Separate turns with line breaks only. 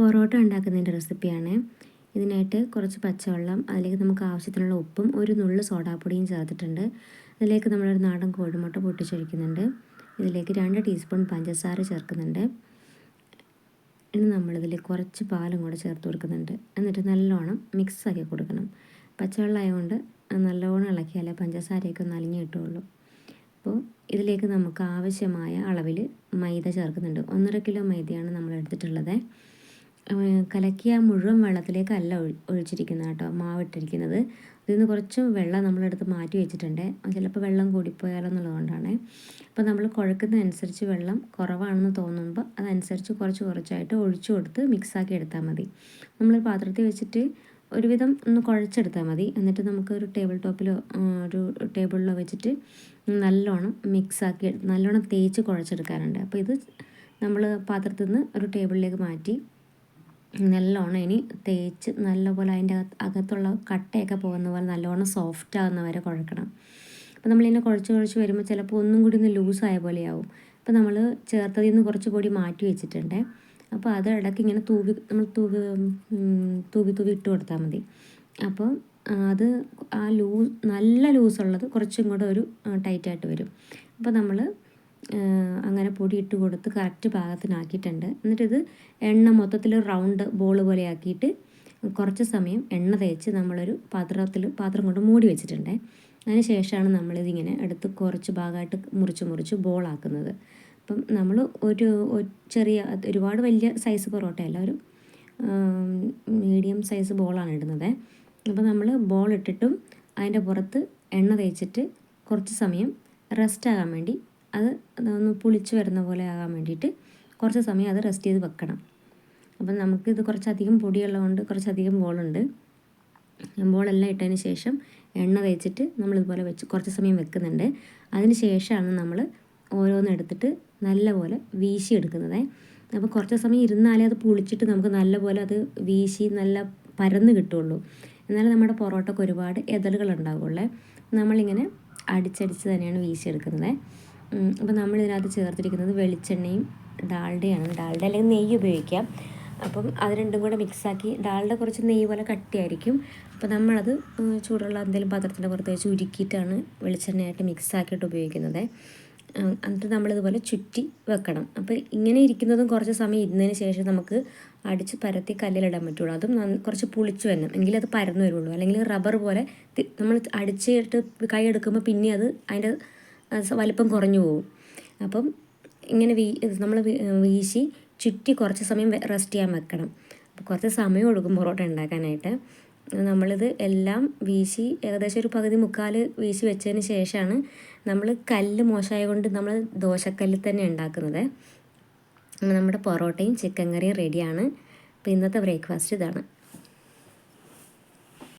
പൊറോട്ട ഉണ്ടാക്കുന്നതിന്റെ റെസിപ്പിയാണ്. ഇതിനായിട്ട് കുറച്ച് പച്ചവെള്ളം അതിലേക്ക് നമുക്ക് ആവശ്യത്തിനുള്ള ഉപ്പും ഒരു നുള്ളു സോഡാപ്പൊടിയും ചേർത്തിട്ടുണ്ട്. അതിലേക്ക് നമ്മളൊരു നാടൻ കോഴിമുട്ട പൊട്ടിച്ചൊഴിക്കുന്നുണ്ട്. ഇതിലേക്ക് രണ്ട് ടീസ്പൂൺ പഞ്ചസാര ചേർക്കുന്നുണ്ട്. ഇനി നമ്മളിതിൽ കുറച്ച് പാലും കൂടെ ചേർത്ത് കൊടുക്കുന്നുണ്ട്. എന്നിട്ട് നല്ലോണം മിക്സ് ആക്കി കൊടുക്കണം. പച്ചവെള്ളം ആയതുകൊണ്ട് നല്ലോണം ഇളക്കിയാലേ പഞ്ചസാരയൊക്കെ ഒന്ന് അലിഞ്ഞ് കിട്ടുള്ളൂ അപ്പോൾ ഇതിലേക്ക് നമുക്ക് ആവശ്യമായ അളവിൽ മൈദ ചേർക്കുന്നുണ്ട്. ഒന്നര കിലോ മൈദയാണ് നമ്മൾ എടുത്തിട്ടുള്ളത് കലക്കിയ മുഴുവൻ വെള്ളത്തിലേക്കല്ല ഒഴിച്ചിരിക്കുന്നത് കേട്ടോ മാവിട്ടിരിക്കുന്നത്. ഇതിൽ നിന്ന് കുറച്ച് വെള്ളം നമ്മളെടുത്ത് മാറ്റി വെച്ചിട്ടുണ്ട്. ചിലപ്പോൾ വെള്ളം കൂടിപ്പോയാലോ എന്നുള്ളതുകൊണ്ടാണ്. അപ്പോൾ നമ്മൾ കുഴക്കുന്നതനുസരിച്ച് വെള്ളം കുറവാണെന്ന് തോന്നുമ്പോൾ അതനുസരിച്ച് കുറച്ച് കുറച്ചായിട്ട് ഒഴിച്ചു കൊടുത്ത് മിക്സാക്കി എടുത്താൽ മതി. നമ്മൾ പാത്രത്തിൽ വെച്ചിട്ട് ഒരുവിധം ഒന്ന് കുഴച്ചെടുത്താൽ മതി. എന്നിട്ട് നമുക്ക് ഒരു ടേബിൾ ടോപ്പിലോ ഒരു ടേബിളിലോ വെച്ചിട്ട് നല്ലോണം മിക്സാക്കി നല്ലോണം തേച്ച് കുഴച്ചെടുക്കാറുണ്ട്. അപ്പോൾ ഇത് നമ്മൾ പാത്രത്തിൽ നിന്ന് ഒരു ടേബിളിലേക്ക് മാറ്റി നല്ലോണം ഇനി തേച്ച് നല്ലപോലെ അതിന്റെ അകത്തുള്ള കട്ടയൊക്കെ പോകുന്ന പോലെ നല്ലോണം സോഫ്റ്റ് ആകുന്ന വരെ കുഴക്കണം. അപ്പോൾ നമ്മളിങ്ങനെ കുഴച്ച് കുഴച്ച് വരുമ്പോൾ ചിലപ്പോൾ ഒന്നും കൂടി ഒന്ന് ലൂസായ പോലെയാവും അപ്പോൾ നമ്മൾ ചേർത്തതിൽ നിന്ന് കുറച്ച് പൊടി മാറ്റി വെച്ചിട്ടുണ്ട്. അപ്പോൾ അത് ഇടയ്ക്ക് ഇങ്ങനെ തൂവി നമ്മൾ തൂവി തൂവി തൂവി ഇട്ട് കൊടുത്താൽ മതി. അപ്പോൾ അത് ആ ലൂസ് നല്ല ലൂസുള്ളത് കുറച്ചും കൂടെ ഒരു ടൈറ്റായിട്ട് വരും. അപ്പോൾ നമ്മൾ അങ്ങനെ പൊടി ഇട്ട് കൊടുത്ത് കറക്റ്റ് പാകത്തിനാക്കിയിട്ടുണ്ട്. എന്നിട്ടിത് എണ്ണ മൊത്തത്തിൽ റൗണ്ട് ബോൾ പോലെ ആക്കിയിട്ട് കുറച്ച് സമയം എണ്ണ തേച്ച് നമ്മളൊരു പാത്രത്തിൽ പാത്രം കൊണ്ട് മൂടി വെച്ചിട്ടുണ്ട്. അതിന് ശേഷമാണ് നമ്മളിതിങ്ങനെ എടുത്ത് കുറച്ച് ഭാഗമായിട്ട് മുറിച്ച് മുറിച്ച് ബോളാക്കുന്നത് അപ്പം നമ്മൾ ഒരു ചെറിയ ഒരുപാട് വലിയ സൈസ് പൊറോട്ടയല്ല ഒരു മീഡിയം സൈസ് ബോളാണ് ഇടുന്നത്. അപ്പോൾ നമ്മൾ ബോൾ ഇട്ടിട്ടും അതിന്റെ പുറത്ത് എണ്ണ തേച്ചിട്ട് കുറച്ച് സമയം റെസ്റ്റ് ആകാൻ വേണ്ടി അത് ഒന്ന് പുളിച്ച് വരുന്ന പോലെ ആകാൻ വേണ്ടിയിട്ട് കുറച്ച് സമയം അത് റെസ്റ്റ് ചെയ്ത് വെക്കണം. അപ്പം നമുക്കിത് കുറച്ചധികം പൊടിയുള്ളതുകൊണ്ട് കുറച്ചധികം ബോളുണ്ട് ബോളെല്ലാം ഇട്ടതിന് ശേഷം എണ്ണ തേച്ചിട്ട് നമ്മളിതുപോലെ വെച്ച് കുറച്ച് സമയം വെക്കുന്നുണ്ട്. അതിന് ശേഷമാണ് നമ്മൾ ഓരോന്നെടുത്തിട്ട് നല്ലപോലെ വീശി എടുക്കുന്നത്. അപ്പോൾ കുറച്ച് സമയം ഇരുന്നാലേ അത് പുളിച്ചിട്ട് നമുക്ക് നല്ലപോലെ അത് വീശി നല്ല പരന്ന് കിട്ടുള്ളൂ എന്നാലും നമ്മുടെ പൊറോട്ടയ്ക്ക് ഒരുപാട് എതളുകൾ ഉണ്ടാവുള്ളേ നമ്മളിങ്ങനെ അടിച്ചടിച്ച് തന്നെയാണ് വീശിയെടുക്കുന്നത്. അപ്പോൾ നമ്മൾ ഇതിനകത്ത് ചേർത്തിരിക്കുന്നത് വെളിച്ചെണ്ണയും ഡാൽഡയാണ്. ഡാൽഡ അല്ലെങ്കിൽ നെയ്യ് ഉപയോഗിക്കാം. അപ്പം അത് രണ്ടും കൂടെ മിക്സാക്കി ഡാൽഡ കുറച്ച് നെയ്യ് പോലെ കട്ടിയായിരിക്കും. അപ്പോൾ നമ്മളത് ചൂടുള്ള എന്തെങ്കിലും പാത്രത്തിന്റെ പുറത്ത് വെച്ച് ഉരുക്കിയിട്ടാണ് വെളിച്ചെണ്ണയായിട്ട് മിക്സാക്കിയിട്ട് ഉപയോഗിക്കുന്നത്. എന്നിട്ട് നമ്മളിതുപോലെ ചുറ്റി വെക്കണം. അപ്പോൾ ഇങ്ങനെ ഇരിക്കുന്നതും കുറച്ച് സമയം ഇരുന്നതിന് ശേഷം നമുക്ക് അടിച്ച് പരത്തി കല്ലിലിടാൻ പറ്റുള്ളൂ. അതും കുറച്ച് പുളിച്ചു വരണം. എങ്കിൽ അത് പരന്നു വരുള്ളൂ. അല്ലെങ്കിൽ റബ്ബർ പോലെ നമ്മൾ അടിച്ചിട്ട് കൈ എടുക്കുമ്പോൾ പിന്നെ അത് അതിന്റെ വലിപ്പം കുറഞ്ഞു പോകും അപ്പം ഇങ്ങനെ വീ നമ്മൾ വീശി ചുറ്റി കുറച്ച് സമയം റെസ്റ്റ് ചെയ്യാൻ വെക്കണം. അപ്പോൾ കുറച്ച് സമയം കൊടുക്കും പൊറോട്ട ഉണ്ടാക്കാനായിട്ട്. നമ്മളിത് എല്ലാം വീശി ഏകദേശം ഒരു പകുതി മുക്കാൽ വീശി വെച്ചതിന് ശേഷമാണ് നമ്മൾ കല്ല് മോശമായ കൊണ്ട് നമ്മൾ ദോശക്കല്ലിൽ തന്നെ ഉണ്ടാക്കുന്നത്. നമ്മുടെ പൊറോട്ടയും ചിക്കൻ കറിയും റെഡിയാണ് അപ്പോൾ ഇന്നത്തെ ബ്രേക്ക്ഫാസ്റ്റ് ഇതാണ്.